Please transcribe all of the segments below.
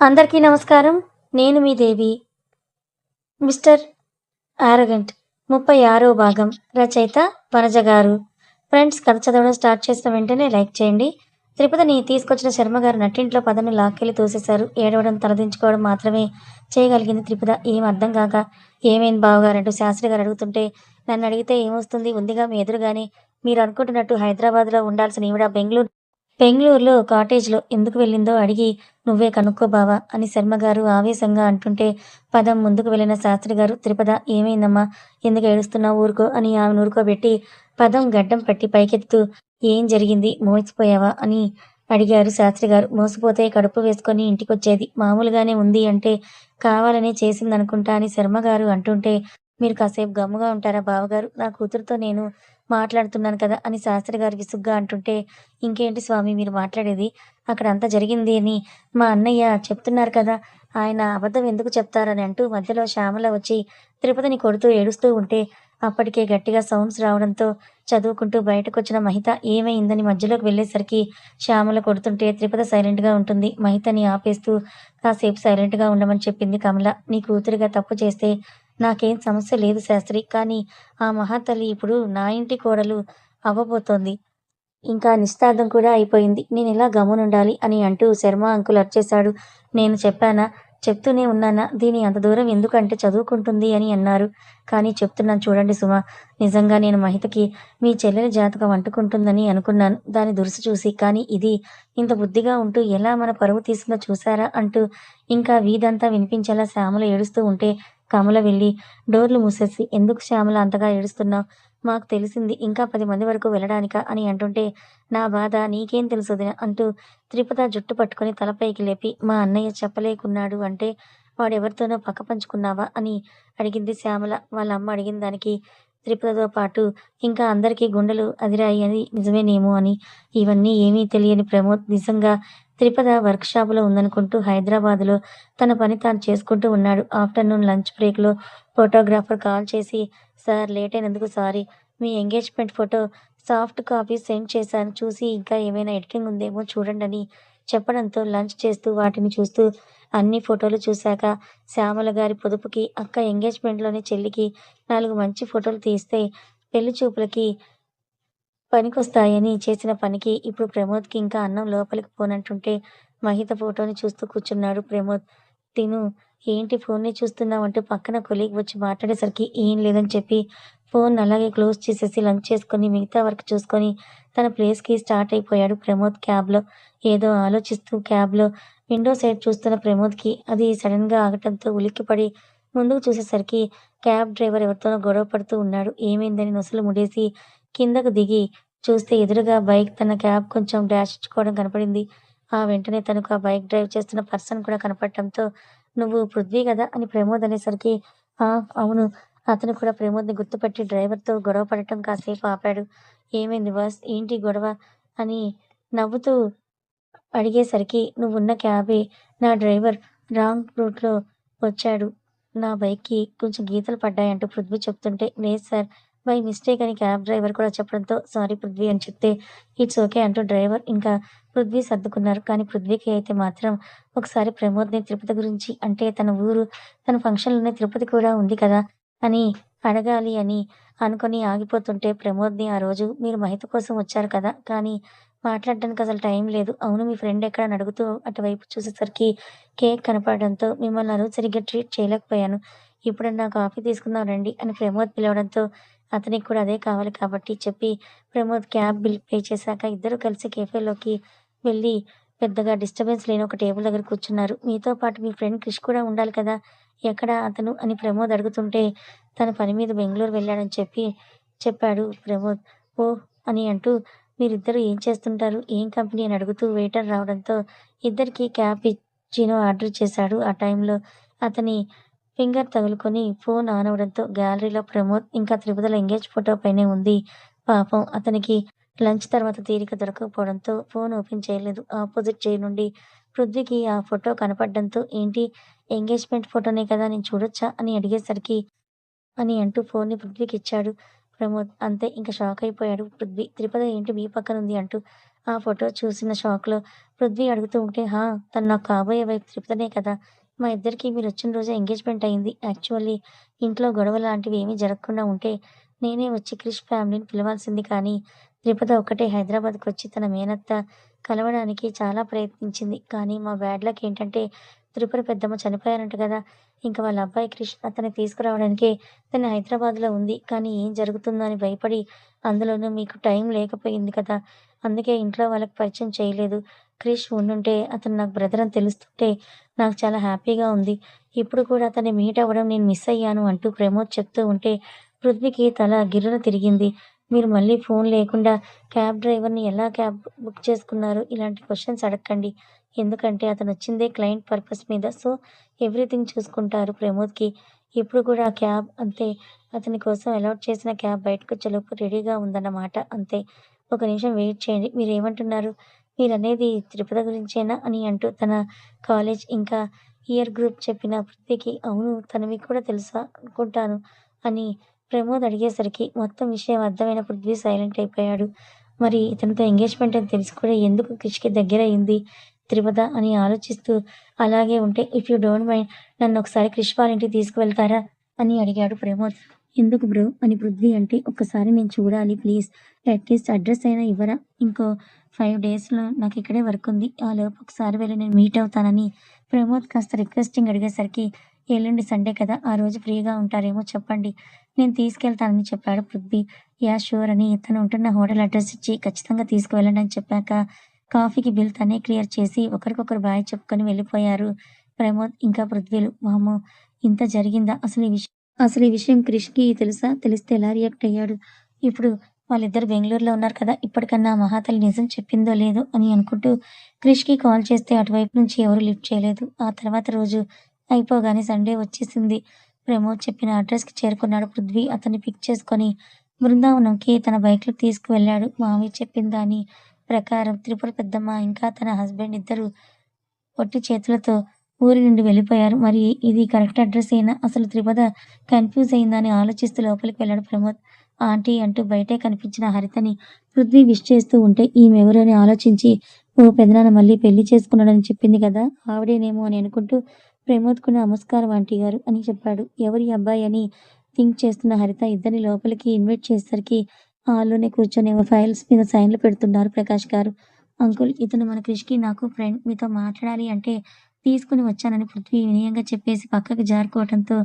అందరికీ నమస్కారం. నేను మీ దేవి. మిస్టర్ ఆరగంట్ ముప్పై ఆరో భాగం రచయిత వనజ గారు. ఫ్రెండ్స్ కథ చదవడం స్టార్ట్ చేసిన వెంటనే లైక్ చేయండి. తిరుపతిని తీసుకొచ్చిన శర్మ గారు నట్టింట్లో పదను లాక్కెళ్ళి తోసేశారు. ఏడవడం తలదించుకోవడం మాత్రమే చేయగలిగింది త్రిపద ఏం అర్థం కాక ఏమైంది బావగారు అంటూ శాస్త్రి గారు అడుగుతుంటే నన్ను అడిగితే ఏమొస్తుంది? ఉందిగా మీ ఎదురుగానే మీరు అనుకుంటున్నట్టు హైదరాబాద్లో ఉండాల్సిన ఈవిడ బెంగళూరు బెంగళూరులో కాటేజ్లో ఎందుకు వెళ్ళిందో అడిగి నువ్వే కనుక్కో బావా అని శర్మ గారు ఆవేశంగా అంటుంటే పదం ముందుకు వెళ్ళిన శాస్త్రి గారు త్రిపద ఏమైందమ్మా? ఎందుకు ఏడుస్తున్నావు ఊరుకో అని ఆమెను ఊరుకోబెట్టి పదం గడ్డం పట్టి పైకెత్తుతూ ఏం జరిగింది? మోసిపోయావా? అని అడిగారు శాస్త్రి గారు మోసపోతే కడుపు వేసుకొని ఇంటికొచ్చేది. మామూలుగానే ఉంది అంటే కావాలనే చేసిందనుకుంటా అని శర్మ గారు అంటుంటే మీరు కాసేపు గమ్ముగా ఉంటారా బావగారు? నా కూతురుతో నేను మాట్లాడుతున్నాను కదా అని శాస్త్రి గారు విసుగ్గా అంటుంటే ఇంకేంటి స్వామి మీరు మాట్లాడేది? అక్కడ అంతా జరిగింది అని మా అన్నయ్య చెప్తున్నారు కదా ఆయన అబద్ధం ఎందుకు చెప్తారని అంటూ మధ్యలో శ్యామల వచ్చి తిరుపతిని కొడుతూ ఏడుస్తూ ఉంటే అప్పటికే గట్టిగా సౌండ్స్ రావడంతో చదువుకుంటూ బయటకు వచ్చిన మహిత ఏమైందని మధ్యలోకి వెళ్ళేసరికి శ్యామల కొడుతుంటే త్రిపద సైలెంట్గా ఉంటుంది. మహితని ఆపేస్తూ కాసేపు సైలెంట్గా ఉండమని చెప్పింది కమల నీ కూతురిగా తప్పు చేస్తే నాకేం సమస్య లేదు శాస్త్రి కానీ ఆ మహాతల్లి ఇప్పుడు నా ఇంటి కోడలు అవ్వబోతోంది. ఇంకా నిశ్చితార్థం కూడా అయిపోయింది. నేను ఇలా గమనుండాలి అని అంటూ శర్మ అంకుల్ అర్చేశాడు. నేను చెప్పానా? చెప్తూనే ఉన్నానా? దీని అంత దూరం ఎందుకంటే చదువుకుంటుంది అని అన్నారు. కానీ చెప్తున్నాను చూడండి సుమ నిజంగా నేను మహితకి మీ చెల్లెల జాతకం అంటుకుంటుందని అనుకున్నాను. దాని దురుసు చూసి కానీ ఇది ఇంత బుద్ధిగా ఉంటూ ఎలా మన పరువు తీసిందో చూసారా అంటూ ఇంకా వీధంతా వినిపించేలా శ్యామలు ఏడుస్తూ ఉంటే కమల వెళ్ళి డోర్లు మూసేసి ఎందుకు శ్యామల అంతగా ఏడుస్తున్నావు? మాకు తెలిసింది ఇంకా పది మంది వరకు వెళ్ళడానికా? అని అంటుంటే నా బాధ నీకేం తెలుసు వదినా అంటూ త్రిపద జుట్టు పట్టుకొని తలపైకి లేపి మా అన్నయ్య చెప్పలేకున్నాడు అంటే వాడెవరితోనో పక్క పంచుకున్నావా అని అడిగింది శ్యామల. వాళ్ళ అమ్మ అడిగిన దానికి త్రిపదతో పాటు ఇంకా అందరికీ గుండెలు అదిరాయి అని నిజమేనేమో అని. ఇవన్నీ ఏమీ తెలియని ప్రమోద్. నిజంగా త్రిపద వర్క్షాప్లో ఉందనుకుంటూ హైదరాబాద్లో తన పని తాను చేసుకుంటూ ఉన్నాడు. ఆఫ్టర్నూన్ లంచ్ బ్రేక్లో ఫోటోగ్రాఫర్ కాల్ చేసి సార్ లేట్ అయినందుకు సారీ. మీ engagement photo soft copy send చేశాను. చూసి ఇంకా ఏమైనా ఎడిటింగ్ ఉందేమో చూడండి అని చెప్పడంతో లంచ్ చేస్తూ వాటిని చూస్తూ అన్ని ఫోటోలు చూశాక శ్యామల గారి పొదుపుకి అక్క ఎంగేజ్మెంట్లోని చెల్లికి నాలుగు మంచి ఫోటోలు తీస్తే పెళ్ళి చూపులకి పనికొస్తాయని చేసిన పనికి ఇప్పుడు ప్రమోద్కి ఇంకా అన్నం లోపలికి పోనంటుంటే మహిత ఫోటోని చూస్తూ కూర్చున్నాడు ప్రమోద్. తిను ఏంటి ఫోన్ని చూస్తున్నామంటే పక్కన కొలీగ్ వచ్చి మాట్లాడేసరికి ఏం లేదని చెప్పి ఫోన్ అలాగే క్లోజ్ చేసేసి లంచ్ చేసుకొని మిగతా వర్క్ చూసుకొని తన ప్లేస్కి స్టార్ట్ అయిపోయాడు ప్రమోద్ క్యాబ్లో. ఏదో ఆలోచిస్తూ క్యాబ్లో విండో సైడ్ చూస్తున్న ప్రమోద్కి అది సడన్గా ఆగటంతో ఉలిక్కిపడి ముందుకు చూసేసరికి క్యాబ్ డ్రైవర్ ఎవరితోనో గొడవ పడుతూ ఉన్నాడు. ఏమైందని నొసలు ముడేసి కిందకు దిగి చూస్తే ఎదురుగా బైక్ తన క్యాబ్ కొంచెం డాష్ ఇచ్చుకోవడం కనపడింది. ఆ వెంటనే తనకు ఆ బైక్ డ్రైవ్ చేస్తున్న పర్సన్ కూడా కనపడటంతో నువ్వు పృథ్వీ కదా? అని ప్రమోద్ అనేసరికి "ఆ, అవును. అతను కూడా ప్రమోద్ని గుర్తుపట్టి డ్రైవర్తో గొడవ పడటం కాసేపు ఆపాడు. ఏమైంది బాస్? ఏంటి గొడవ? అని నవ్వుతూ అడిగేసరికి నువ్వున్న క్యాబే నా డ్రైవర్ రాంగ్ రూట్లో వచ్చాడు. నా బైక్కి కొంచెం గీతలు పడ్డాయంటూ పృథ్వీ చెప్తుంటే లేదు సార్. బై మిస్టేక్ అని క్యాబ్ డ్రైవర్ కూడా చెప్పడంతో సారీ పృథ్వీ అని చెప్తే ఇట్స్ ఓకే అంటూ డ్రైవర్ ఇంకా పృథ్వీ సర్దుకున్నారు. కానీ పృథ్వీకి అయితే మాత్రం ఒకసారి ప్రమోద్ని తిరుపతి గురించి అంటే తన ఊరు తన ఫంక్షన్లోనే తిరుపతి కూడా ఉంది కదా అని అడగాలి అని అనుకొని ఆగిపోతుంటే ప్రమోద్ని ఆ రోజు మీరు మహిత కోసం వచ్చారు కదా కానీ మాట్లాడడానికి అసలు టైం లేదు. అవును మీ ఫ్రెండ్ ఎక్కడ అని అడుగుతూ అటువైపు చూసేసరికి కేక్ కనపడడంతో మిమ్మల్ని ఆ సరిగ్గా ట్రీట్ చేయలేకపోయాను. ఇప్పుడు నా కాఫీ తీసుకుందాం రండి అని ప్రమోద్ పిలవడంతో అతనికి కూడా అదే కావాలి కాబట్టి చెప్పి ప్రమోద్ క్యాబ్ బిల్ పే చేశాక ఇద్దరు కలిసి కేఫేలోకి వెళ్ళి పెద్దగా డిస్టర్బెన్స్ లేని ఒక టేబుల్ దగ్గర కూర్చున్నారు. మీతో పాటు మీ ఫ్రెండ్ క్రిష్ కూడా ఉండాలి కదా? ఎక్కడ అతను? అని ప్రమోద్ అడుగుతుంటే తన పని మీద బెంగళూరు వెళ్ళాడని చెప్పి చెప్పాడు ప్రమోద్. ఓ అని అంటూ మీరిద్దరు ఏం చేస్తుంటారు? ఏం కంపెనీ అని అడుగుతూ వెయిటర్ రావడంతో ఇద్దరికి క్యాబ్ ఇచ్చినో ఆర్డర్ చేశాడు. ఆ టైంలో అతని ఫింగర్ తగులుకొని ఫోన్ ఆన్ అవడంతో గ్యాలరీలో ప్రమోద్ ఇంకా త్రిపుదల ఎంగేజ్ ఫోటో పైనే ఉంది. పాపం అతనికి లంచ్ తర్వాత తీరిక దొరకకపోవడంతో ఫోన్ ఓపెన్ చేయలేదు. ఆపోజిట్ చేయి నుండి పృథ్వీకి ఆ ఫోటో కనపడడంతో ఏంటి? ఎంగేజ్మెంట్ ఫోటోనే కదా? నేను చూడొచ్చా? అని అడిగేసరికి అని అంటూ ఫోన్ని పృథ్వీకి ఇచ్చాడు ప్రమోద్. అంతే ఇంకా షాక్ అయిపోయాడు పృథ్వీ. త్రిపద ఏంటి? మీ పక్కన ఉంది అంటూ ఆ ఫోటో చూసిన షాక్‌లో పృథ్వీ అడుగుతూ ఉంటే హా! తను నాకు కాబోయే వైపు త్రిపదనే కదా! మా ఇద్దరికీ మీరొచ్చిన రోజే ఎంగేజ్‌మెంట్ అయింది. యాక్చువల్లీ ఇంట్లో గొడవ లాంటివి ఏమీ జరగకుండా ఉంటే నేనే వచ్చి క్రిష్ ఫ్యామిలీని పిలవాల్సింది కానీ త్రిపద ఒక్కటే హైదరాబాద్‌కొచ్చి తన మేనత్త కలవడానికి చాలా ప్రయత్నించింది. కానీ మా బ్యాడ్ లక్ ఏంటంటే త్రిపుర పెద్దమ్మ చనిపోయారంట కదా! ఇంక వాళ్ళ అబ్బాయి క్రిష్ అతన్ని తీసుకురావడానికే తను హైదరాబాద్‌లో ఉంది. కానీ ఏం జరుగుతుందో అని భయపడి అందులోనూ మీకు టైం లేకపోయింది కదా! అందుకే ఇంట్లో వాళ్ళకి పరిచయం చేయలేదు. క్రిష్ ఉండుంటే అతను నాకు బ్రదర్ అని తెలుస్తుంటే నాకు చాలా హ్యాపీగా ఉంది. ఇప్పుడు కూడా అతన్ని మీట్ అవ్వడం నేను మిస్ అయ్యాను అంటూ ప్రమోద్ చెప్తూ ఉంటే పృథ్వీకి తల గిర్రున తిరిగింది. మీరు మళ్ళీ ఫోన్ లేకుండా క్యాబ్ డ్రైవర్‌ని ఎలా క్యాబ్ బుక్ చేసుకున్నారు? ఇలాంటి క్వశ్చన్స్ అడగండి ఎందుకంటే అతను వచ్చిందే క్లయింట్ పర్పస్ మీద. సో, ఎవ్రీథింగ్ చూసుకుంటారు ప్రమోద్‌కి. ఇప్పుడు కూడా ఆ క్యాబ్ అంతే. అతని కోసం అలాట్ చేసిన క్యాబ్ బయటకొచ్చేలోపు రెడీగా ఉందన్నమాట అంతే. ఒక నిమిషం వెయిట్ చేయండి. మీరు ఏమంటున్నారు మీరనేది త్రిపుత గురించేనా? అని అంటూ తన కాలేజ్ ఇంకా ఇయర్ గ్రూప్ చెప్పిన పృథ్వీకి అవును తనవి మీకు కూడా తెలుసా అనుకుంటాను అని ప్రమోద్ అడిగేసరికి మొత్తం విషయం అర్థమైన పృథ్వీ సైలెంట్ అయిపోయాడు. మరి ఇతనితో ఎంగేజ్‌మెంట్ అని తెలిసి కూడా ఎందుకు క్రిష్‌కి దగ్గరయింది త్రిపద అని ఆలోచిస్తూ అలాగే ఉంటే ఇఫ్ యూ డోంట్ మైండ్ నన్నొకసారి క్రిష్ వాళ్ళ ఇంటికి తీసుకువెళ్తారా? అని అడిగాడు ప్రమోద్. ఎందుకు బ్రో? అని పృథ్వీ అంటే ఒక్కసారి నేను చూడాలి ప్లీజ్. అట్‌లీస్ట్ అడ్రస్ అయినా ఇవ్వరా? ఇంకో ఫైవ్ డేస్‌లో నాకు ఇక్కడే వర్క్ ఉంది ఆ లోపు ఒకసారి వెళ్ళి నేను మీట్ అవుతానని ప్రమోద్ కాస్త రిక్వెస్టింగ్ అడిగేసరికి ఎల్లుండి సండే కదా! ఆ రోజు ఫ్రీగా ఉంటారేమో చెప్పండి. నేను తీసుకెళ్తానని చెప్పాడు పృథ్వీ. యా షూర్ అని తను ఉంటున్న హోటల్ అడ్రస్ ఇచ్చి ఖచ్చితంగా తీసుకువెళ్ళండి అని చెప్పాక కాఫీకి బిల్ తనే క్లియర్ చేసి ఒకరికొకరు బాయ్ చెప్పుకొని వెళ్ళిపోయారు ప్రమోద్ ఇంకా పృథ్వీలు. వామ్మో! ఇంత జరిగిందా? అసలు ఈ విషయం అసలు ఈ విషయం క్రిష్‌కి తెలుసా? తెలిస్తే ఎలా రియాక్ట్ అయ్యాడు? ఇప్పుడు వాళ్ళిద్దరు బెంగళూరులో ఉన్నారు కదా! ఇప్పటికన్నా మహాతల్లి నిజం చెప్పిందో లేదో అని అనుకుంటూ క్రిష్‌కి కాల్ చేస్తే అటువైపు నుంచి ఎవరు లిఫ్ట్ చేయలేదు. ఆ తర్వాత రోజు అయిపోగానే సండే వచ్చేసింది. ప్రమోద్ చెప్పిన అడ్రస్‌కి చేరుకున్నాడు పృథ్వీ. అతన్ని పిక్ చేసుకొని బృందావనంకి తన బైక్‌లో తీసుకువెళ్ళాడు. మామయ్య చెప్పిన దాని ప్రకారం త్రిపుర పెద్దమ్మ ఇంకా తన హస్బెండ్ ఇద్దరు ఒట్టి చేతులతో ఊరి నుండి వెళ్ళిపోయారు. మరి ఇది కరెక్ట్ అడ్రస్ అయినా అసలు త్రిపద కన్‌ఫ్యూజ్ అయిందని ఆలోచిస్తూ లోపలికి వెళ్ళాడు ప్రమోద్. ఆంటీ అంటూ బయటే కనిపించిన హరితని పృథ్వీ విష్ చేస్తూ ఉంటే ఈమెవరని ఆలోచించి ఓ పెదనాన్న మళ్ళీ పెళ్ళి చేసుకున్నాడని చెప్పింది కదా! ఆవిడేనేమో అని అనుకుంటూ ప్రమోద్‌కు నమస్కారం ఆంటీ గారు అని చెప్పాడు. ఎవరి అబ్బాయి అని థింక్ చేస్తున్న హరిత ఇద్దరిని లోపలికి ఇన్వైట్ చేసేసరికి హాల్లోనే కూర్చొని ఫైల్స్ మీద సైన్‌లు పెడుతున్నారు ప్రకాష్ గారు. అంకుల్ ఇతను మన క్రిష్‌కి నాకు ఫ్రెండ్. మీతో మాట్లాడాలి అంటే తీసుకుని వచ్చానని పృథ్వీ వినయంగా చెప్పేసి పక్కకి జారుకోవటంతో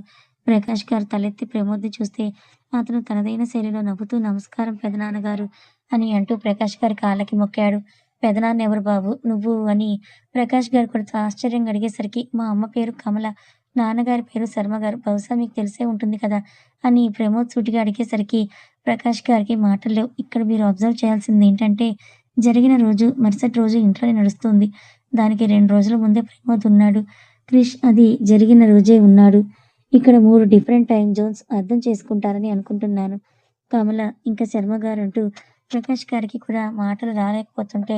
ప్రకాష్ గారు తలెత్తి ప్రమోద్‌ని చూస్తే అతను తనదైన శైలిలో నవ్వుతూ నమస్కారం పెదనాన్నగారు అని అంటూ ప్రకాష్ గారి కాళ్ళకి మొక్కాడు. పెదనాన్న ఎవరు బాబు నువ్వు అని ప్రకాష్ గారు కొడుతూ ఆశ్చర్యంగా అడిగేసరికి మా అమ్మ పేరు కమల. నాన్నగారి పేరు శర్మగారు. బహుశా మీకు తెలిసే ఉంటుంది కదా! అని ప్రమోద్ సూటిగా అడిగేసరికి ప్రకాష్ గారికి మాటలు లేవు. ఇక్కడ మీరు అబ్జర్వ్ చేయాల్సిందేంటంటే జరిగిన రోజు మరుసటి రోజు ఇంట్లోనే నడుస్తుంది. దానికి రెండు రోజుల ముందే ప్రమోద్ ఉన్నాడు. క్రిష్ అది జరిగిన రోజే ఉన్నాడు. ఇక్కడ మూడు డిఫరెంట్ టైం జోన్స్ అర్థం చేసుకుంటారని అనుకుంటున్నాను. కమల ఇంకా శర్మ గారు అంటూ ప్రకాష్ గారికి కూడా మాటలు రాలేకపోతుంటే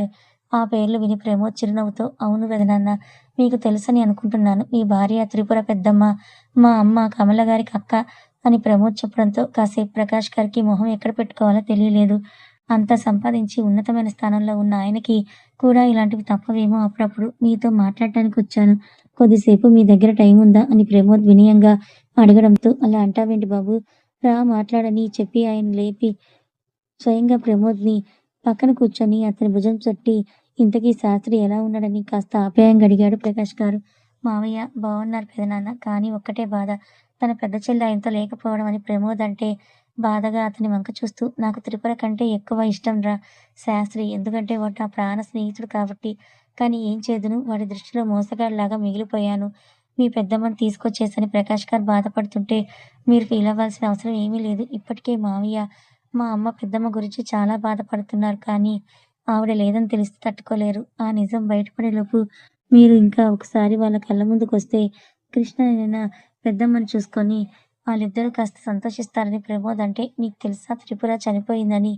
ఆ పేర్లు విని ప్రమోద్ చిరునవ్వుతో అవును పెదనాన్న మీకు తెలుసని అనుకుంటున్నాను. మీ భార్య త్రిపుర పెద్దమ్మ మా అమ్మ కమల గారికి అక్క అని ప్రమోద్ చెప్పడంతో కాసేపు ప్రకాష్ గారికి మొహం ఎక్కడ పెట్టుకోవాలో తెలియలేదు. అంత సంపాదించి ఉన్నతమైన స్థానంలో ఉన్న ఆయనకి కూడా ఇలాంటివి తప్పవేమో అప్పుడప్పుడు. మీతో మాట్లాడటానికి వచ్చాను కొద్దిసేపు మీ దగ్గర టైం ఉందా అని ప్రమోద్ వినయంగా అడగడంతో అలా అంటావేంటి బాబు రా మాట్లాడని చెప్పి ఆయన లేపి స్వయంగా ప్రమోద్‌ని పక్కన కూర్చొని అతని భుజం తట్టి ఇంతకీ శాస్త్రి ఎలా ఉన్నాడని కాస్త ఆప్యాయంగా అడిగాడు ప్రకాష్ గారు. మావయ్య బాగున్నారు పెదనాన్న. కానీ ఒక్కటే బాధ. తన పెద్ద చెల్లి ఆయనతో లేకపోవడం అని ప్రమోద్ అంటే బాధగా అతని వంక చూస్తూ నాకు త్రిపుర కంటే ఎక్కువ ఇష్టంరా శాస్త్రి. ఎందుకంటే వాడు నా ప్రాణ స్నేహితుడు కాబట్టి. కానీ ఏం చేదును వాడి దృష్టిలో మోసగాడిలాగా మిగిలిపోయాను. మీ పెద్దమ్మని తీసుకొచ్చేసని ప్రకాష్ గారు బాధపడుతుంటే మీరు ఫీలవ్వాల్సిన అవసరం ఏమీ లేదు. ఇప్పటికే మావయ్య మా అమ్మ పెద్దమ్మ గురించి చాలా బాధపడుతున్నారు. కానీ ఆవిడ లేదని తెలిస్తే తట్టుకోలేరు. ఆ నిజం బయటపడేలోపు మీరు ఇంకా ఒకసారి వాళ్ళ కళ్ళ ముందుకు వస్తే కృష్ణ పెద్దమ్మని చూసుకొని వాళ్ళిద్దరూ కాస్త సంతోషిస్తారని ప్రమోద్ అంటే మీకు తెలుసా త్రిపుర చనిపోయిందని?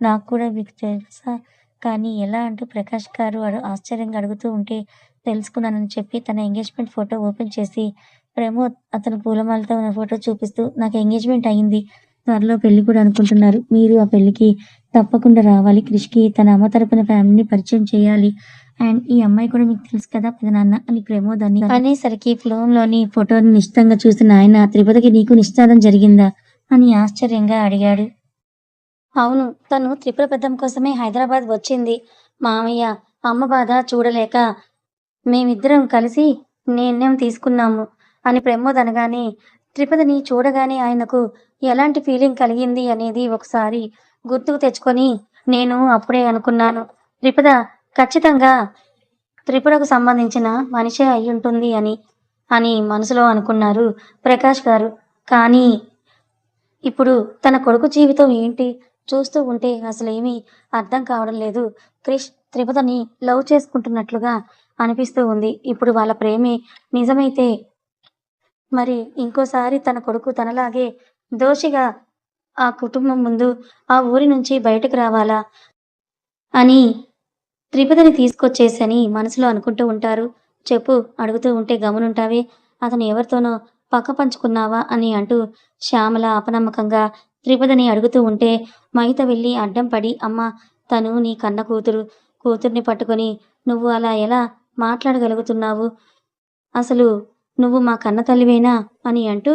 నాకు కూడా మీకు తెలుసా? కానీ ఎలా అంటూ ప్రకాష్ గారు ఆశ్చర్యంగా అడుగుతూ ఉంటే తెలుసుకున్నానని చెప్పి తన ఎంగేజ్‌మెంట్ ఫోటో ఓపెన్ చేసి ప్రమోద్ అతను పూలమాలతో ఉన్న ఫోటో చూపిస్తూ నాకు ఎంగేజ్‌మెంట్ అయింది. త్వరలో పెళ్ళి కూడా అనుకుంటున్నారు. మీరు ఆ పెళ్ళికి తప్పకుండా రావాలి. క్రిష్కి తన అమ్మ తరపున ఫ్యామిలీని పరిచయం చేయాలి. అండ్ ఈ అమ్మాయి కూడా మీకు తెలుసు కదా పెదనాన్న అని ప్రమోద్ అని అనేసరికి లోని ఫోటోని నిశ్చితంగా చూసిన ఆయన తిరుపతికి నీకు నిశ్చితార్థం జరిగిందా? అని ఆశ్చర్యంగా అడిగాడు. అవును తను త్రిపుర పెద్దం కోసమే హైదరాబాద్ వచ్చింది. మామయ్య అమ్మ బాధ చూడలేక మేమిద్దరం కలిసి నిర్ణయం తీసుకున్నాము అని ప్రమోద్ అనగానే త్రిపదిని చూడగానే ఆయనకు ఎలాంటి ఫీలింగ్ కలిగింది? అనేది ఒకసారి గుర్తుకు తెచ్చుకొని నేను అప్పుడే అనుకున్నాను. త్రిపద ఖచ్చితంగా త్రిపురకు సంబంధించిన మనిషే అయి ఉంటుంది అని అని మనసులో అనుకున్నారు ప్రకాష్ గారు. కానీ ఇప్పుడు తన కొడుకు జీవితం ఏంటి? చూస్తూ ఉంటే అసలేమీ అర్థం కావడం లేదు. క్రిష్ త్రిపదని లవ్ చేసుకుంటున్నట్లుగా అనిపిస్తూ ఉంది. ఇప్పుడు వాళ్ళ ప్రేమే నిజమైతే మరి ఇంకోసారి తన కొడుకు తనలాగే దోషిగా ఆ కుటుంబం ముందు ఆ ఊరి నుంచి బయటకు రావాలా అని త్రిపదని తీసుకొచ్చేసని మనసులో అనుకుంటూ ఉంటారు. చెప్పు అడుగుతూ ఉంటే గమనుంటావే అతను ఎవరితోనో పక్క పంచుకున్నావా అని అంటూ శ్యామల అపనమ్మకంగా త్రిపదని అడుగుతూ ఉంటే మహిత వెళ్ళి అడ్డం పడి అమ్మ తను నీ కన్న కూతురు కూతుర్ని పట్టుకొని నువ్వు అలా ఎలా మాట్లాడగలుగుతున్నావు? అసలు నువ్వు మా కన్న తల్లివేనా? అని అంటూ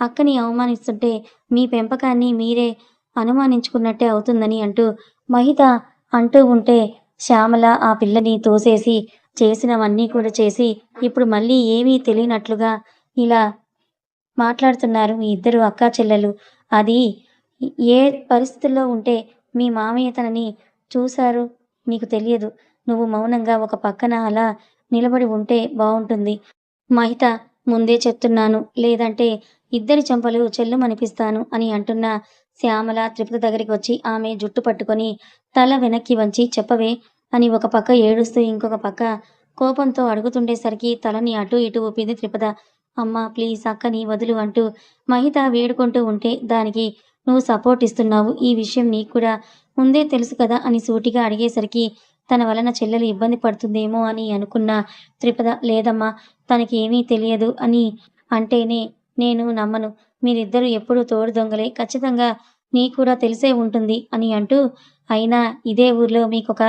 అక్కని అవమానిస్తుంటే మీ పెంపకాన్ని మీరే అనుమానించుకున్నట్టే అవుతుందని అంటూ మహిత అంటూ ఉంటే శ్యామల ఆ పిల్లని తోసేసి చేసినవన్నీ కూడా చేసి ఇప్పుడు మళ్ళీ ఏమీ తెలియనట్లుగా ఇలా మాట్లాడుతున్నారు మీ ఇద్దరు అక్కా చెల్లెలు. అది ఏ పరిస్థితుల్లో ఉంటే మీ మామయ్య తనని చూశారు? నీకు తెలియదు. నువ్వు మౌనంగా ఒక పక్కన అలా నిలబడి ఉంటే బాగుంటుంది మహిత ముందే చెప్తున్నాను. లేదంటే ఇద్దరి చెంపలు చెల్లుమనిపిస్తాను అని అంటున్న శ్యామల త్రిపుత దగ్గరికి వచ్చి ఆమె జుట్టు పట్టుకొని తల వెనక్కి వంచి చెప్పవే అని ఒక పక్క ఏడుస్తూ ఇంకొక పక్క కోపంతో అడుగుతుండేసరికి తలని అటు ఇటు ఊపింది త్రిపద అమ్మ ప్లీజ్ అక్కని వదులు అంటూ మహిత వేడుకుంటూ ఉంటే దానికి నువ్వు సపోర్ట్ ఇస్తున్నావు. ఈ విషయం నీకు కూడా ముందే తెలుసు కదా అని సూటిగా అడిగేసరికి తన వలన చెల్లెలు ఇబ్బంది పడుతుందేమో అని అనుకున్న త్రిపద లేదమ్మా తనకి ఏమీ తెలియదు అని అంటేనే నేను నమ్మను. మీరిద్దరూ ఎప్పుడూ తోడు దొంగలే. ఖచ్చితంగా నీకు కూడా తెలిసే ఉంటుంది అని అంటూ అయినా ఇదే ఊర్లో మీకొక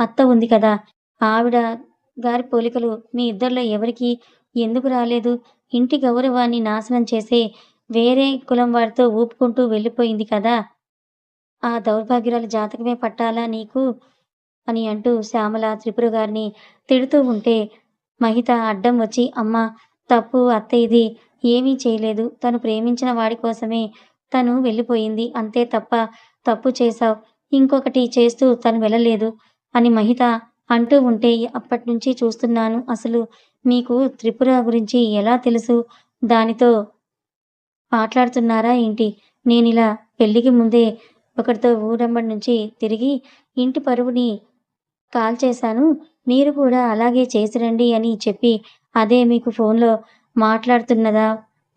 అత్త ఉంది కదా. ఆవిడ గారి పోలికలు మీ ఇద్దరిలో ఎవరికి ఎందుకు రాలేదు? ఇంటి గౌరవాన్ని నాశనం చేసే వేరే కులం వారితో ఊపుకుంటూ వెళ్ళిపోయింది కదా. ఆ దౌర్భాగ్యాలు జాతకమే పట్టాలా నీకు? అని అంటూ శ్యామల త్రిపుర గారిని తిడుతూ ఉంటే మహిత అడ్డం వచ్చి అమ్మ తప్పు అత్త ఇది. ఏమీ చేయలేదు. తను ప్రేమించిన వాడి కోసమే తను వెళ్ళిపోయింది. అంతే తప్ప తప్పు చేశావు. ఇంకొకటి చేస్తూ తను వెళ్ళలేదు అని మహిత అంటూ ఉంటే అప్పటి నుంచి చూస్తున్నాను. అసలు మీకు త్రిపుర గురించి ఎలా తెలుసు? దానితో మాట్లాడుతున్నారా ఏంటి? నేను ఇలా పెళ్ళికి ముందే ఒకరితో ఊరంబడి నుంచి తిరిగి ఇంటి పరువుని కాల్ చేశాను. మీరు కూడా అలాగే చేసిరండి అని చెప్పి అదే మీకు ఫోన్లో మాట్లాడుతున్నదా?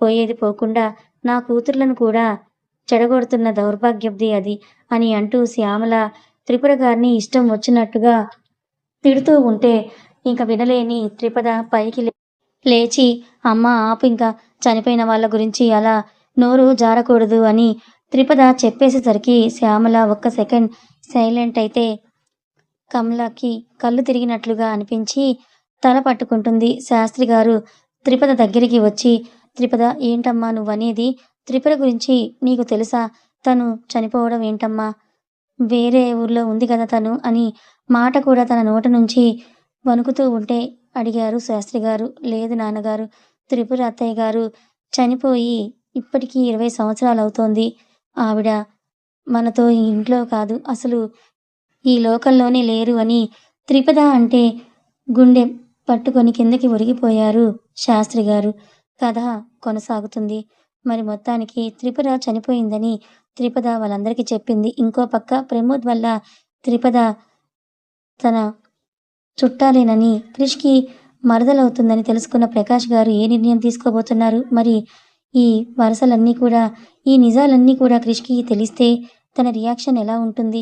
పోయేది పోకుండా నా కూతుర్లను కూడా చెడగొడుతున్న దౌర్భాగ్యబ్ది అది అని అంటూ శ్యామల త్రిపుర గారిని ఇష్టం వచ్చినట్టుగా తిడుతూ ఉంటే ఇంక వినలేని త్రిపద పైకి లేచి అమ్మ ఆపు ఇంకా చనిపోయిన వాళ్ళ గురించి అలా నోరు జారకూడదు అని త్రిపద చెప్పేసేసరికి శ్యామల ఒక్క సెకండ్ సైలెంట్ అయితే కమలకి కళ్ళు తిరిగినట్లుగా అనిపించి తల పట్టుకుంటుంది శాస్త్రి గారు. త్రిపద దగ్గరికి వచ్చి త్రిపద ఏంటమ్మా నువ్వనేది? త్రిపద గురించి నీకు తెలుసా? తను చనిపోవడం ఏంటమ్మా? వేరే ఊర్లో ఉంది కదా తను అని మాట కూడా తన నోట నుంచి వణుకుతూ ఉంటే అడిగారు శాస్త్రి గారు. లేదు నాన్నగారు త్రిపుర అత్తయ్య గారు చనిపోయి ఇప్పటికీ ఇరవై సంవత్సరాలు అవుతోంది ఆవిడ మనతో ఇంట్లో కాదు అసలు ఈ లోకంలోనే లేరు అని త్రిపద అంటే గుండె పట్టుకొని కిందకి ఒరిగిపోయారు శాస్త్రి గారు కథ కొనసాగుతుంది. మరి మొత్తానికి త్రిపుర చనిపోయిందని త్రిపద వాళ్ళందరికీ చెప్పింది. ఇంకో పక్క ప్రమోద్ వల్ల త్రిపద తన చుట్టాలేనని క్రిష్కి మరదలవుతుందని తెలుసుకున్న ప్రకాష్ గారు ఏ నిర్ణయం తీసుకోబోతున్నారు? మరి ఈ వరుసలన్నీ కూడా ఈ నిజాలన్నీ కూడా క్రిష్కి తెలిస్తే తన రియాక్షన్ ఎలా ఉంటుంది?